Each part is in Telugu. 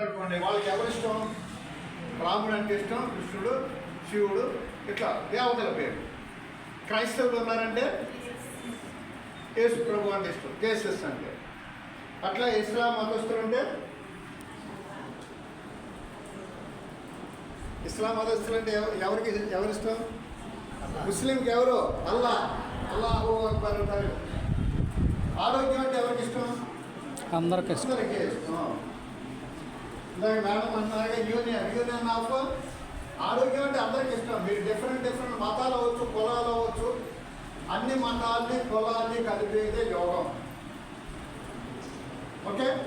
ఉన్నారనుకోండి వాళ్ళకి ఎవరు ఇష్టం? రాముడు అంటే ఇష్టం కృష్ణుడు శివుడు ఇట్లా దేవతల పేరు. క్రైస్తవులు ఉన్నారంటే యేసు ప్రభు అంటే ఇష్టం జేసస్ అంటే. అట్లా ఇస్లాం మతస్థులు అంటే ఇస్లాం మతస్థులు అంటే ఎవ- ఎవరికి ఎవరి ఇష్టం? ముస్లింకి ఎవరు? అల్లా. అల్లాహు అక్బర్ అంటారు. ఆరోగ్యం అంటే ఎవరికి ఇష్టం. అందరికీ ఇష్టం. ఇందాక మేడం అన్నారుగా యూనియన్ యూనియన్ ఆఫ్ ఆరోగ్యం అంటే అందరికి ఇష్టం. మీరు డిఫరెంట్ డిఫరెంట్ మతాలు అవ్వచ్చు కులాలు అవ్వచ్చు. అన్ని మతాల్ని కులాల్ని కలిపేదే యోగం. ఓకే?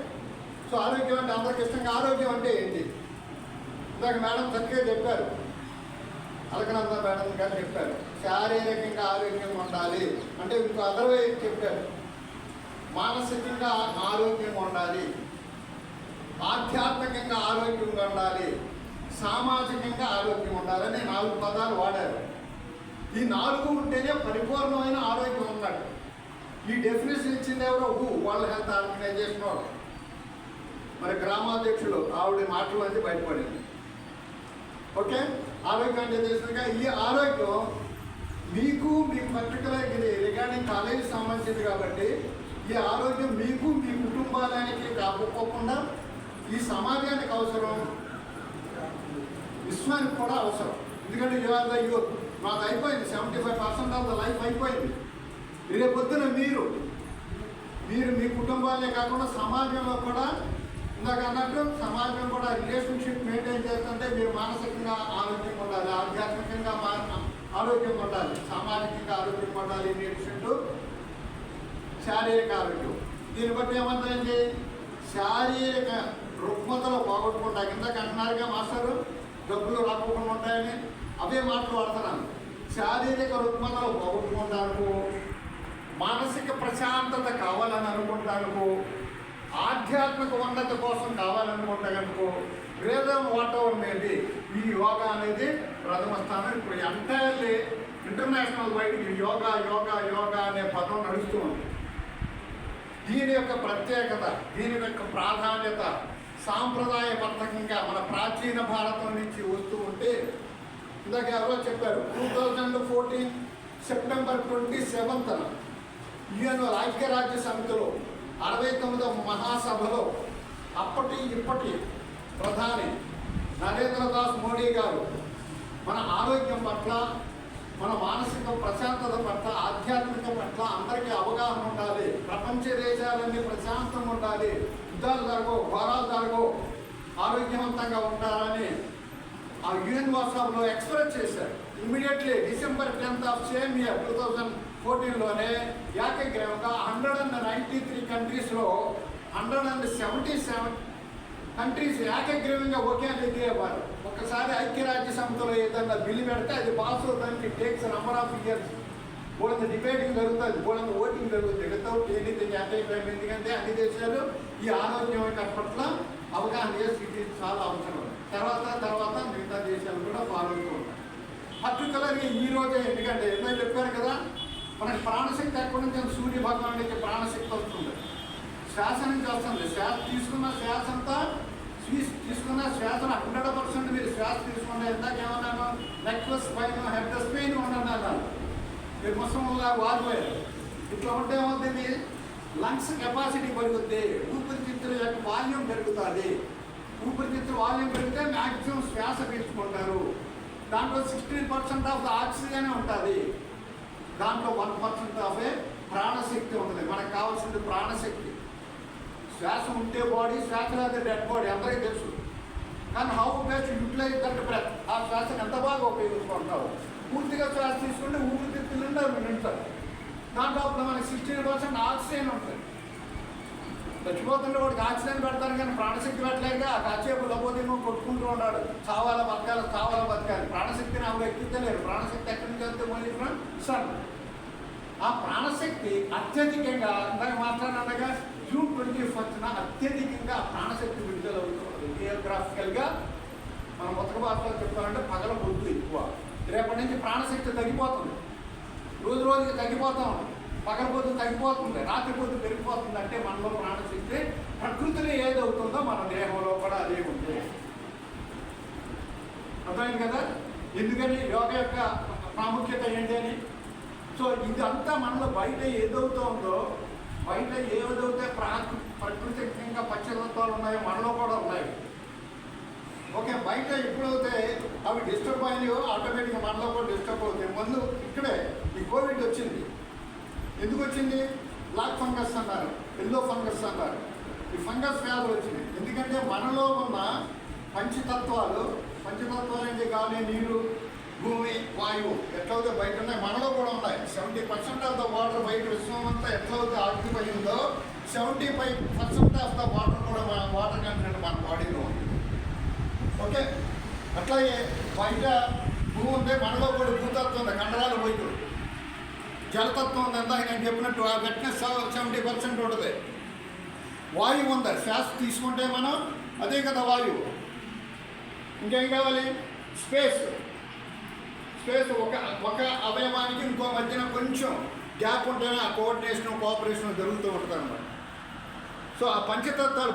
సో ఆరోగ్యం అంటే అందరికి ఇష్టంగా ఆరోగ్యం అంటే ఏంటి? ఇందాక మేడం చక్కగా చెప్పారు. అలకనంద మేడం గారు చెప్పారు. శారీరకంగా ఆరోగ్యంగా ఉండాలి. అంటే ఇంకో అదర్వైజ్ చెప్పారు. మానసికంగా ఆరోగ్యంగా ఉండాలి. ఆధ్యాత్మికంగా ఆరోగ్యంగా ఉండాలి. సామాజికంగా ఆరోగ్యం ఉండాలని నాలుగు పదాలు వాడారు. ఈ నాలుగు ఉంటేనే పరిపూర్ణమైన ఆరోగ్యం ఉన్నట్టు ఈ డెఫినేషన్ ఇచ్చింది ఎవరో? హూ వరల్డ్ హెల్త్ ఆర్గనైజేషన్ వాళ్ళు. మరి గ్రామాధ్యక్షులు ఆవిడ మాటలు అనేది బయటపడింది. ఓకే? ఆరోగ్యం అంటే ఈ ఆరోగ్యం మీకు మీ పర్టికులర్ ఇది రిగార్డింగ్ కాలేజీ సంబంధించింది కాబట్టి ఈ ఆరోగ్యం మీకు మీ కుటుంబానికి కాకపోకుండా ఈ సమాజానికి అవసరం. విశ్వానికి కూడా అవసరం. ఎందుకంటే ఇవాళ యూత్ మాకు అయిపోయింది seventy five percent of the life అయిపోయింది. రేపొద్దున మీరు మీరు మీ కుటుంబాలే కాకుండా సమాజంలో కూడా ఇందాక అన్నట్టు సమాజం కూడా రిలేషన్షిప్ మెయింటైన్ చేస్తుంటే మీరు మానసికంగా ఆరోగ్యం ఉండాలి ఆధ్యాత్మికంగా మా- ఆరోగ్యం ఉండాలి సామాజికంగా ఆరోగ్యం ఉండాలి in addition శారీరక ఆరోగ్యం. దీన్ని బట్టి ఏమంటారండి శారీరక రుగ్మతలు పోగొట్టుకుంటా ఇందాక అంటున్నారుగా మాస్టర్ డబ్బులు రాకుండా ఉంటాయని అవే మాటలు వాడుతున్నాను శారీరక రుగ్మతలు పోగొట్టుకుంటాను మానసిక ప్రశాంతత కావాలని అనుకుంటాను ఆధ్యాత్మిక ఉన్నత కోసం కావాలనుకుంటా కనుకో వేదం వాటవర్ అనేది ఈ యోగా అనేది ప్రథమ స్థానం. ఇప్పుడు entirely international wide yoga yoga yoga అనే పదం నడుస్తూ ఉంది. దీని యొక్క ప్రత్యేకత దీని యొక్క ప్రాధాన్యత సాంప్రదాయబద్ధంగా మన ప్రాచీన భారతం నుంచి వస్తూ ఉంటే ఇందాక ఎవరో చెప్పారు two thousand fourteen September twenty సెవెంత్న UN ఐక్యరాజ్య సమితిలో అరవై తొమ్మిదవ మహాసభలో అప్పటి ఇప్పటి ప్రధాని నరేంద్ర దాస్ మోడీ గారు మన ఆరోగ్యం పట్ల మన మానసిక ప్రశాంతత పట్ల ఆధ్యాత్మిక పట్ల అందరికీ అవగాహన ఉండాలి. ప్రపంచ దేశాలన్నీ ప్రశాంతంగా ఉండాలి. యుద్ధాలు జరగవు ఘోరాలు జరగవు. ఆరోగ్యవంతంగా ఉంటారని ఆ యుఎన్ వాట్సాప్లో ఎక్స్ప్రెస్ చేశారు. Immediately December tenth of same year two thousand ఫోర్టీన్లోనే ఏకగ్రీవంగా హండ్రెడ్ అండ్ నైంటీ త్రీ కంట్రీస్లో hundred and seventy seven countries ఏకగ్రీవంగా ఒకే ఎగిరేవారు ఒకసారి ఐక్యరాజ్య సమితిలో ఏదైనా బిల్లు పెడితే అది పాస్ అవుతానికి టేక్స్ నంబర్ ఆఫ్ ఇయర్స్ బోడంత డిబేటింగ్ జరుగుతుంది. బోడంత ఓటింగ్ జరుగుతుంది. వితౌట్ ఎనీథింగ్ యాంటీ ఎందుకంటే అన్ని దేశాలు ఈ ఆరోగ్యం పట్ల అవగాహన చేసి ఇది చాలా అవసరం. తర్వాత తర్వాత మిగతా దేశాలు కూడా ఫాలో అవుతూ పర్టికులర్గా ఈ రోజే ఎందుకంటే ఎన్నో చెప్పారు కదా మనకి ప్రాణశక్తి ఎక్కడి నుంచి సూర్య భగవాన్ ప్రాణశక్తి వస్తుంది. శ్వాస నుంచి వస్తుంది శ్వాస తీసుకున్న శ్వాస అంతా తీసుకున్న శ్వాసను హండ్రెడ్ పర్సెంట్ మీరు శ్వాస తీసుకున్న ఎంత ఏమన్నాను నెక్లెస్ పైన హెడ్ స్పెయిన్ ఉండన్నాను అన్నారు మీరు వారిపోయారు ఇట్లా ఉంటే ఏమవుతుంది? లంగ్స్ కెపాసిటీ పెరుగుద్ది. ఊపిరితిత్తుల యొక్క వాల్యూమ్ పెరుగుతుంది. ఊపిరితిత్తుల వాల్యూమ్ పెరిగితే మ్యాక్సిమం శ్వాస పీల్చుకుంటారు. దాంట్లో sixteen percent of the oxygen ఉంటుంది. దాంట్లో వన్ పర్సెంట్ ఆఫ్ ఏ ప్రాణశక్తి ఉంటుంది. మనకు కావాల్సింది ప్రాణశక్తి. శ్వాస ఉంటే బాడీ శ్వాస లేదా డెడ్ బాడీ అందరికీ తెలుసు. కానీ how best utilise that breath ఆ శ్వాసను ఎంత బాగా ఉపయోగించుకుంటావు పూర్తిగా శ్వాస తీసుకుంటే ఊపిరితిత్తులు నిండా నింటారు దాంట్లో అప్పుడు మనకి సిక్స్టీన్ పర్సెంట్ ఆక్సిజన్ ఉంటుంది. చచ్చిపోతుంటే వాడికి ఆక్సిజన్ పెడతాను కానీ ప్రాణశక్తి పెట్టలేక ఆ కాసేపు లబోదేమో కొట్టుకుంటూ ఉన్నాడు. చావాల బతకాలి? చావాల బతకాలి. ప్రాణశక్తిని ఆవిడ ఎక్కించలేరు. ప్రాణశక్తి ఎక్కడి నుంచి వెళ్తే మళ్ళీ సన్ ఆ ప్రాణశక్తి అత్యధికంగా ఇందాక మాట్లాడనగా జూన్ ట్వంటీ ఫస్ట్న అత్యధికంగా ప్రాణశక్తి విడుదల అవుతుంది. జియోగ్రాఫికల్గా మనం ఉత్తర భారతలో చెప్పాలంటే పగల పొద్దు ఎక్కువ. రేపటి నుంచి ప్రాణశక్తి తగ్గిపోతుంది. రోజు రోజుకి తగ్గిపోతా ఉంటుంది పగలపోతు తగ్గిపోతుంది. రాత్రిపోతు పెరిగిపోతుంది అంటే మనలో ప్రాణశక్తి ప్రకృతిలో ఏదవుతుందో మన దేహంలో కూడా అదే ఉంది. అర్థమైంది కదా? ఎందుకని? యోగ యొక్క ప్రాముఖ్యత ఏంటి అని? సో ఇదంతా మనలో బయట ఏదవుతూ ఉందో బయట ఏదవుతే ప్రకృతి ఇంకా పచ్చదత్వాలు ఉన్నాయో మనలో కూడా ఉన్నాయి. బయట ఎప్పుడైతే అవి డిస్టర్బ్ అయినాయో ఆటోమేటిక్గా మనలో కూడా డిస్టర్బ్ అవుతాయి. ముందు ఇక్కడే ఈ కోవిడ్ వచ్చింది. ఎందుకు వచ్చింది? బ్లాక్ ఫంగస్ అన్నారు ఎల్లో ఫంగస్ అన్నారు ఈ ఫంగస్ వ్యాధులు వచ్చింది ఎందుకంటే మనలో ఉన్న పంచతత్వాలు పంచతత్వాలు అంటే గాలి నీరు భూమి వాయువు ఎట్లయితే బయట ఉన్నాయి మనలో కూడా ఉన్నాయి. Seventy percent of the water బయట విశ్వం అంతా ఎట్లయితే ఆక్యుపై ఉందో seventy five percent of the water కూడా మన వాటర్ కంటెంట్ మన బాడీలో ఉంది. ఓకే? అట్లాగే బయట భూమి ఉంటే మనలో కూడా భూతత్వం ఉంది కండరాలు పోయి జలతత్వం ఉంది ఇందాక నేను చెప్పినట్టు ఆ వెట్నెస్ సెవెంటీ పర్సెంట్ ఉంటుంది. వాయువు ఉంది శ్వాస తీసుకుంటే మనం అదే కదా వాయువు. ఇంకేం కావాలి? స్పేస్. స్పేస్ ఒక ఒక అవయవానికి ఇంకో మధ్యన కొంచెం గ్యాప్ ఉంటేనే ఆ కోఆర్డినేషన్ కోఆపరేషన్ జరుగుతూ ఉంటుంది అనమాట సో ఆ పంచతత్వాలు